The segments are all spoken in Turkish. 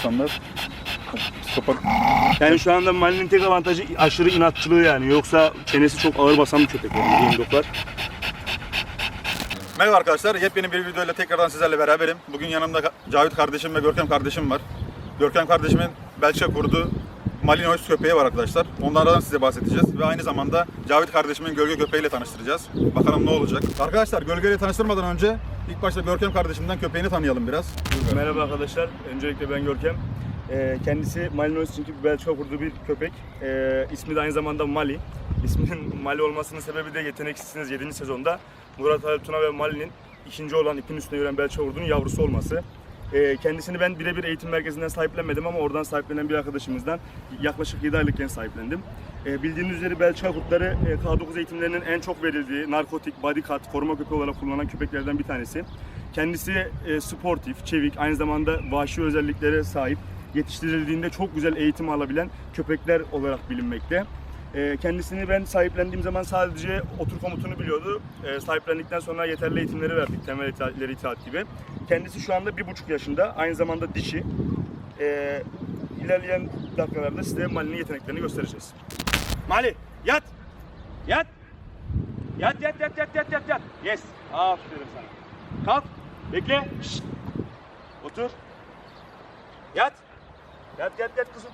aslanlar. Psikopat. Yani şu anda Mali'nin tek avantajı aşırı inatçılığı yani. Yoksa çenesi çok ağır basan bir köpek yani. Merhaba arkadaşlar, yepyeni bir videoyla tekrardan sizlerle beraberim. Bugün yanımda Cavit kardeşim ve Görkem kardeşim var. Görkem kardeşimin Belçika kurdu Malinois köpeği var arkadaşlar. Onlardan size bahsedeceğiz ve aynı zamanda Cavit kardeşimin gölge köpeğiyle tanıştıracağız. Bakalım ne olacak. Arkadaşlar gölgeyle tanıştırmadan önce ilk başta Görkem kardeşimden köpeğini tanıyalım biraz. Merhaba arkadaşlar. Öncelikle ben Görkem. Ee, kendisi Malinois çünkü Belçika kurduğu bir köpek. Ee, ismi de aynı zamanda Mali. İsminin Mali olmasının sebebi de Yeteneksizsiniz 7. sezonda Murat Ali Tuna ve Mali'nin ikinci olan ipin üstüne yürüyen Belçika kurdunun yavrusu olması. Ee, kendisini ben birebir eğitim merkezinden sahiplenmedim ama oradan sahiplenen bir arkadaşımızdan yaklaşık 7 aylıkken sahiplendim. Ee, bildiğiniz üzere Belçika kurtları e, K9 eğitimlerinin en çok verildiği narkotik, bodycut, koruma köpeği olarak kullanılan köpeklerden bir tanesi. Kendisi e, sportif, çevik, aynı zamanda vahşi özelliklere sahip, yetiştirildiğinde çok güzel eğitim alabilen köpekler olarak bilinmekte. E, kendisini ben sahiplendiğim zaman sadece otur komutunu biliyordu. E, sahiplendikten sonra yeterli eğitimleri verdik, temel itaatleri itaat gibi. Kendisi şu anda bir buçuk yaşında, aynı zamanda dişi. E, ilerleyen dakikalarda size Mali'nin yeteneklerini göstereceğiz. Mali, yat! Yat! Yat, yat, yat, yat, yat, yat, yat. Yes. Aferin sana. Kalk. Bekle. Şşt. Otur. Yat. Yat, yat, yat kızım.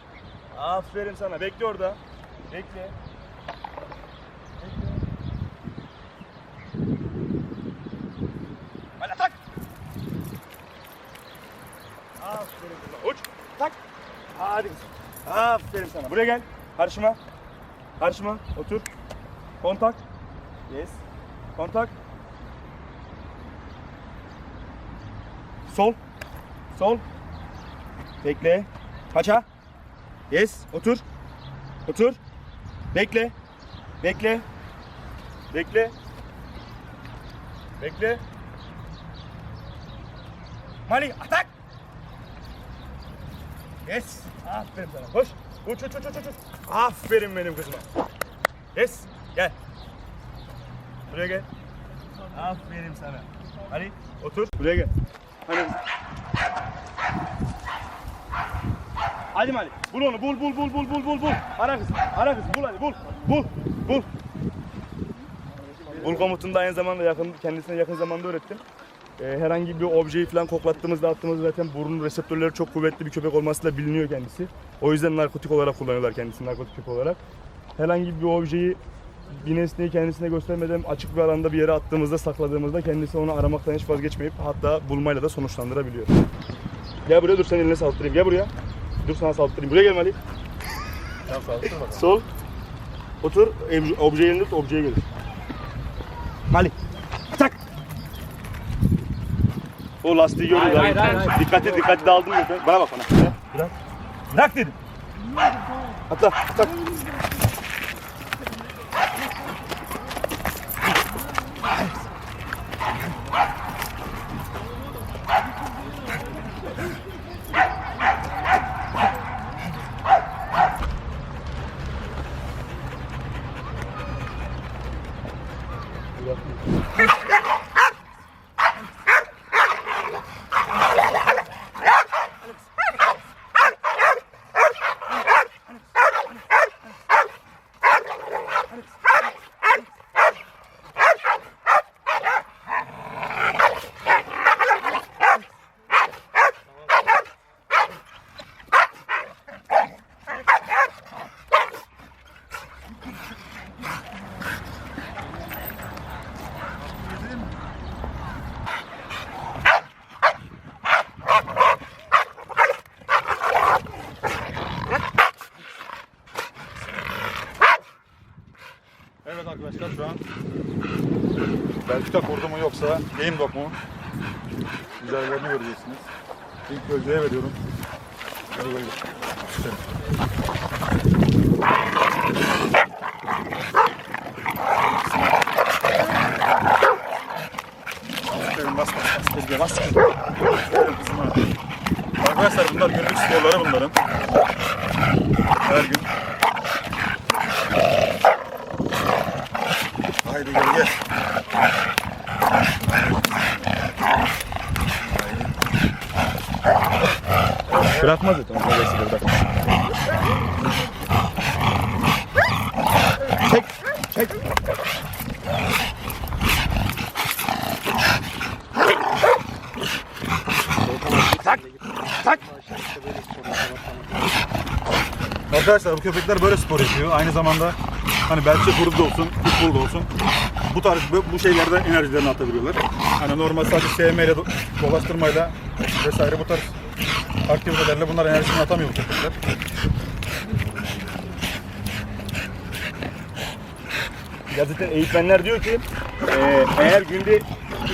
Aferin sana. Bekle orada. Bekle. Bekle. Tak. Aferin kızım. Uç. Tak. Hadi kızım. Aferin sana. Buraya gel. Karşıma. Karşıma. Otur. Kontak. Yes. Kontak. Sol. Sol. Bekle. Paça. Yes. Otur. Otur. Bekle. Bekle. Bekle. Bekle. Mali atak. Yes. Aferin sana. Koş. Uç uç uç uç uç. Aferin benim kızıma. Yes. Gel. Buraya gel. Aferin sana. Hadi otur. Buraya gel. Hadi. Hadi Mali. Bul onu. Bul bul bul bul bul bul bul. Ara kızım. Ara kızım. Bul hadi bul. Bul. Bul. Bul komutunu da aynı zamanda yakın kendisine yakın zamanda öğrettim. Ee, herhangi bir objeyi falan koklattığımızda attığımızda zaten burun reseptörleri çok kuvvetli bir köpek olmasıyla biliniyor kendisi. O yüzden narkotik olarak kullanıyorlar kendisini narkotik köpek olarak. Herhangi bir objeyi bir nesneyi kendisine göstermeden açık bir alanda bir yere attığımızda sakladığımızda kendisi onu aramaktan hiç vazgeçmeyip hatta bulmayla da sonuçlandırabiliyor. Gel buraya dur sen eline saldırayım. Gel buraya. Dur sana saldırayım. Buraya gel Mali. Sol. Otur. Obje- Objeyi elinde tut. Objeye gelir. Mali. Tak. O lastiği görüyor. Hayır, hayır, hayır, hayır. Dikkatli dikkatli daldın mı? Bana bak bana. Bırak. Bırak dedim. Atla. Tak. Arkadaşlar şu an Belçika kurdu mu yoksa game dog mu? Güzellerini göreceksiniz. İlk bölgeye veriyorum. Aferin kızıma. Arkadaşlar bunlar günlük sporları bunların. Her gün. Haydi gel gel. Vesile bırakmaz. Çek. Çek. Tak. Tak. Arkadaşlar bu köpekler böyle spor yapıyor. Aynı zamanda hani kurdu da olsun, da olsun. Bu tarz bu, şeylerde enerjilerini atabiliyorlar. Hani normal sadece sevme ile do- dolaştırmayla vesaire bu tarz aktivitelerle bunlar enerjisini atamıyor bu köpekler. Zaten eğitmenler diyor ki e, eğer günde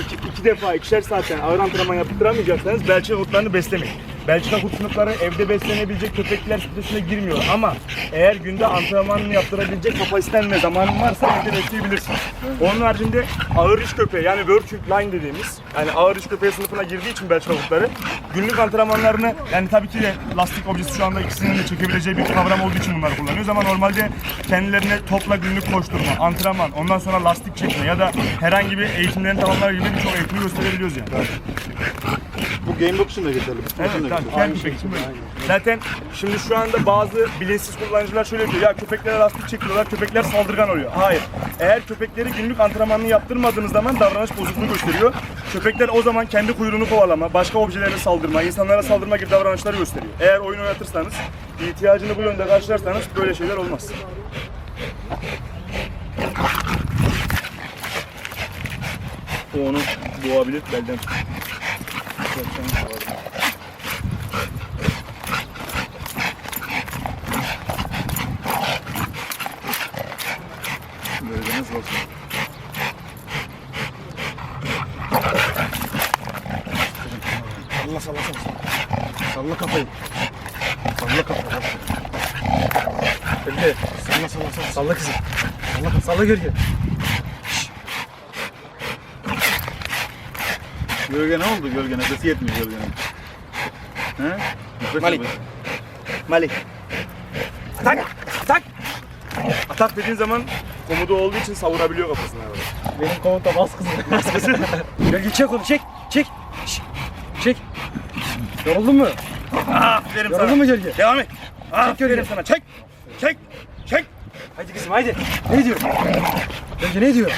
iki, iki defa ikişer saatten ağır antrenman yaptıramayacaksanız Belçika kurtlarını beslemeyin. Belçika kurt evde beslenebilecek köpekler sitesine girmiyor ama eğer günde antrenmanını yaptırabilecek kapasiten ve zamanın varsa evde besleyebilirsin. Onun haricinde ağır iş köpeği yani working line dediğimiz yani ağır iş köpeği sınıfına girdiği için Belçika kurtları günlük antrenmanlarını yani tabii ki de lastik objesi şu anda ikisinin de çekebileceği bir kavram olduğu için bunları kullanıyoruz ama normalde kendilerine topla günlük koşturma, antrenman, ondan sonra lastik çekme ya da herhangi bir eğitimlerini tamamlar gibi birçok eğitimi gösterebiliyoruz yani. Bu game book için de geçerli. Evet, geçerli. kendi köpek için böyle. Zaten şimdi şu anda bazı bilinçsiz kullanıcılar şöyle diyor ya köpeklere lastik çekiyorlar, köpekler saldırgan oluyor. Hayır. Eğer köpekleri günlük antrenmanını yaptırmadığınız zaman davranış bozukluğu gösteriyor. Köpekler o zaman kendi kuyruğunu kovalama, başka objelere saldırma, insanlara saldırma gibi davranışları gösteriyor. Eğer oyun oynatırsanız, ihtiyacını bu yönde karşılarsanız böyle şeyler olmaz. O onu boğabilir belden. Nasıl olsun? Salla salla salla. Salla kafayı. Salla kafayı. Elde. Salla salla salla. Salla kızım. Salla, salla gölge. Gölge ne oldu gölge? Nefesi yetmiyor gölgenin. He? Nefes Malik. yapıyor. Malik. Atak! Atak! Atak dediğin zaman komodo olduğu için savurabiliyor kafasını böyle. Benim komuta bas kızım. Bas kızım. gölge çek onu çek. Çek. Şş, Çek. Yoruldun mu? Aferin sana. Yoruldun mu gölge? Devam et. gölge. Aferin sana. Çek. Çek. Çek. Haydi kızım haydi. Ne diyor? Gölge ne diyor?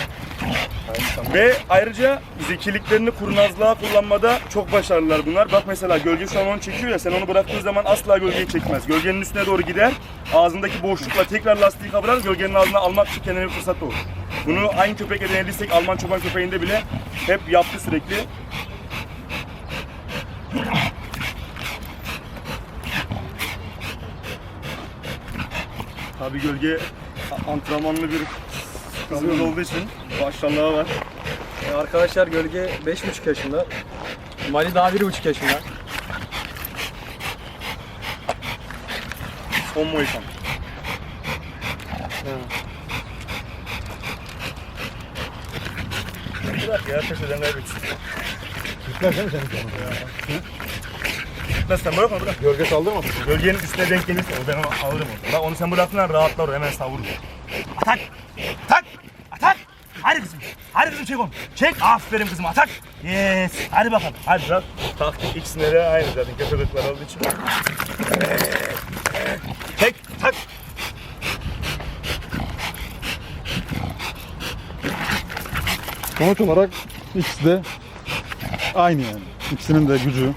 Ve ayrıca zekiliklerini kurnazlığa kullanmada çok başarılılar bunlar. Bak mesela gölge şu an onu çekiyor ya sen onu bıraktığın zaman asla gölgeyi çekmez. Gölgenin üstüne doğru gider. Ağzındaki boşlukla tekrar lastiği kavrar. Gölgenin ağzına almak için kendine bir fırsat olur. Bunu aynı köpekle denediysek Alman çoban köpeğinde bile hep yaptı sürekli. Tabii gölge antrenmanlı bir kızımız olduğu için maşallahı var. Ee, arkadaşlar gölge 5,5 yaşında. Mali daha 1,5 yaşında. Son Mohikan. Bırak ya köşeden kaybetsin. Gitmez değil mi senin ya? Gitmez sen bırakma bırak. Gölge saldırmasın. Gölgenin üstüne denk gelirse o ben onu alırım onu. Bak onu sen bıraktın lan rahatlar o hemen savurur. Atak! Kızım çek onu. Çek. Aferin kızım atak. Yes. Hadi bakalım. Hadi bırak. Taktik ikisinde de aynı zaten köpekler olduğu için. Çek. Tak. Sonuç olarak ikisi de aynı yani. İkisinin de gücü.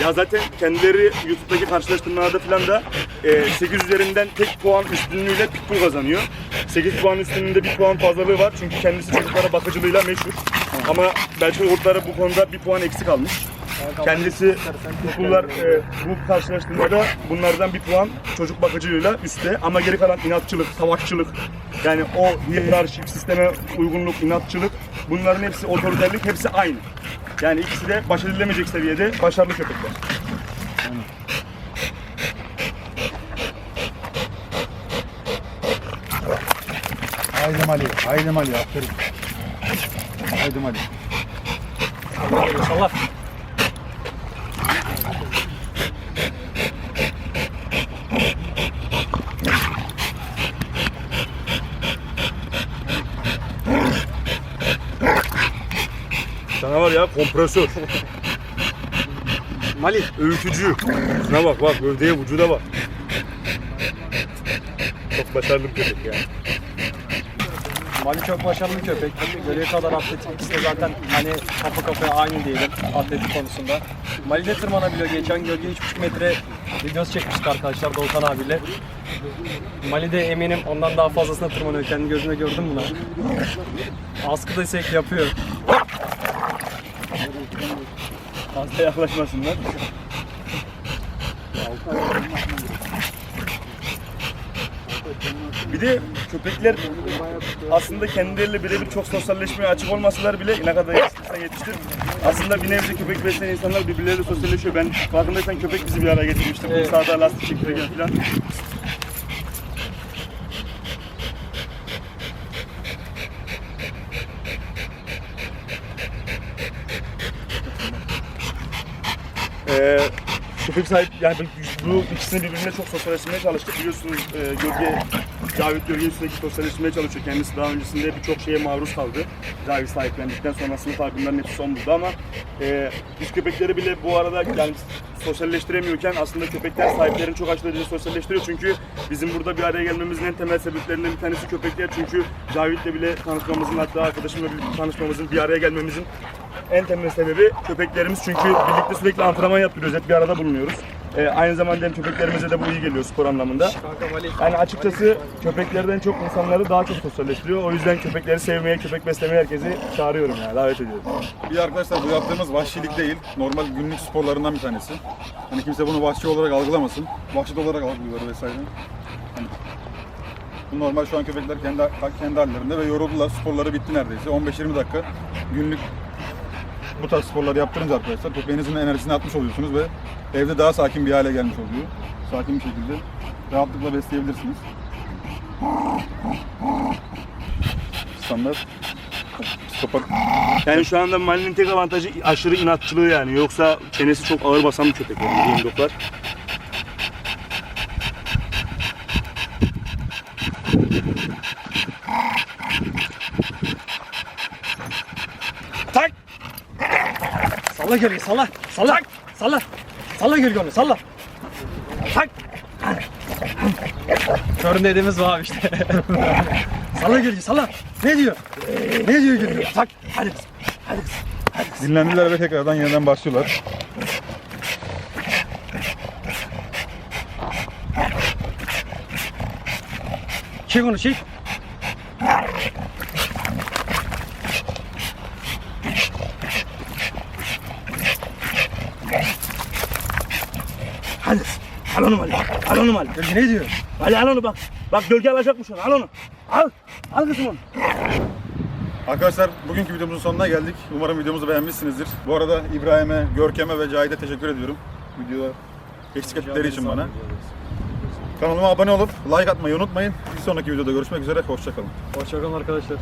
Ya zaten kendileri YouTube'daki karşılaştırmalarda falan da e, 8 üzerinden tek puan üstünlüğüyle Pitbull kazanıyor. 8 puan üstünlüğünde bir puan fazlalığı var çünkü kendisi çocuklara bakıcılığıyla meşhur. Ama Belçika kurtları bu konuda bir puan eksik almış. Kendisi Pitbull'lar e, bu karşılaştırmada bunlardan bir puan çocuk bakıcılığıyla üstte ama geri kalan inatçılık, savaşçılık yani o hiyerarşik sisteme uygunluk, inatçılık bunların hepsi otoriterlik hepsi aynı. Yani ikisi de baş edilemeyecek seviyede başarılı köpekler. Haydi Mali. Haydi Mali. Aferin. Haydi Mali. Salla. Sana var ya kompresör. Mali. Öğütücü. Şuna bak bak gövdeye vücuda bak. Çok başarılı bir köpek yani. Mali çok başarılı köpek. Göreğe kadar atletik. İkisi de zaten hani kafa kafaya aynı diyelim atletik konusunda. Mali de tırmanabiliyor. Geçen gölge 3,5 metre videosu çekmiştik arkadaşlar Doğukan abiyle. Mali de eminim ondan daha fazlasına tırmanıyor. Kendi gözümle gördüm bunu. Askı desek yapıyor. Fazla yaklaşmasınlar. Bir de köpekler aslında kendileriyle birebir çok sosyalleşmeye açık olmasalar bile ne kadar yetiştirsen yetiştir. Aslında bir nebze köpek besleyen insanlar birbirleriyle sosyalleşiyor. Ben farkındaysan köpek bizi bir araya getirmişti. Bu Evet. sağda lastik çektirirken falan. Ee, köpek sahip yani bu ikisini birbirine çok sosyalleşmeye çalıştık. Biliyorsunuz e, Gölge, Cavit Gölge sürekli sosyalleşmeye çalışıyor. Kendisi daha öncesinde birçok şeye maruz kaldı. Cavit sahiplendikten sonrasında farkından hepsi son buldu ama e, biz köpekleri bile bu arada yani sosyalleştiremiyorken aslında köpekler sahiplerini çok aşırı derecede sosyalleştiriyor. Çünkü bizim burada bir araya gelmemizin en temel sebeplerinden bir tanesi köpekler. Çünkü Cavit'le bile tanışmamızın hatta arkadaşımla bile tanışmamızın bir araya gelmemizin en temel sebebi köpeklerimiz çünkü birlikte sürekli antrenman yapıyoruz, hep bir arada bulunuyoruz. Ee, aynı zamanda hem köpeklerimize de bu iyi geliyor spor anlamında. Yani açıkçası köpeklerden çok insanları daha çok sosyalleştiriyor. O yüzden köpekleri sevmeye, köpek beslemeye herkesi çağırıyorum yani, davet ediyorum. Bir arkadaşlar bu yaptığımız vahşilik değil. Normal günlük sporlarından bir tanesi. Hani kimse bunu vahşi olarak algılamasın. Vahşet olarak algılıyor vesaire. Hani bu normal şu an köpekler kendi kendi hallerinde ve yoruldular. Sporları bitti neredeyse. 15-20 dakika günlük bu tarz sporları yaptırınca arkadaşlar köpeğinizin enerjisini atmış oluyorsunuz ve evde daha sakin bir hale gelmiş oluyor. Sakin bir şekilde rahatlıkla besleyebilirsiniz. Standart psikopat Yani şu anda Mali'nin tek avantajı aşırı inatçılığı yani. Yoksa çenesi çok ağır basan bir köpek yani Yemdoklar. Tak! Salla gölge salla. Salla. Salla. Salla gölge onu salla. Tak. Körün dediğimiz bu abi işte. salla gölge salla. Ne diyor? Ne diyor gölge? Tak. Hadi kızım. Hadi kızım. dinlendiler ve tekrardan yeniden başlıyorlar. Çek onu çek. Hadi. Al onu Mali. Al onu Mali. Gölge ne diyor? Mali al onu bak. Bak gölge alacakmış onu. Al onu. Al. Al kızım onu. Arkadaşlar bugünkü videomuzun sonuna geldik. Umarım videomuzu beğenmişsinizdir. Bu arada İbrahim'e, Görkem'e ve Cahit'e teşekkür ediyorum. Videoda eksik ettikleri için bana. Kanalıma abone olup like atmayı unutmayın. Bir sonraki videoda görüşmek üzere. Hoşçakalın. Hoşçakalın arkadaşlar.